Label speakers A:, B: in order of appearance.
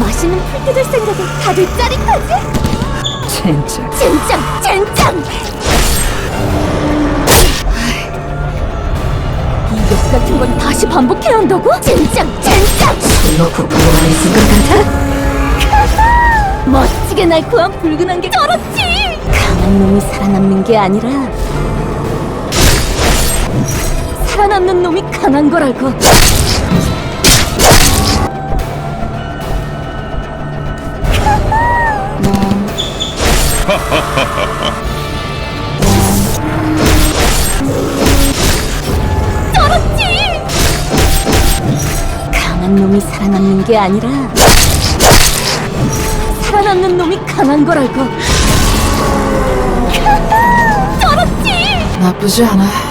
A: 다시는 풀 뜯을 생각에 다들 짜릿하지?
B: 진짜
A: 젠장! 젠장! 이욕 같은 건 다시 반복해야 한다고? 젠장! 젠장!
B: 술 놓고 있을 것 같아?
A: 멋지게 날고한 붉은 안개 저렇지! 강한 놈이 살아남는 게 아니라 살아남는 놈이 강한 거라고 저렇지! 강한 놈이 살아남는 게 아니라 살아남는 놈이 강한 거라고. 저렇지!
B: 나쁘지 않아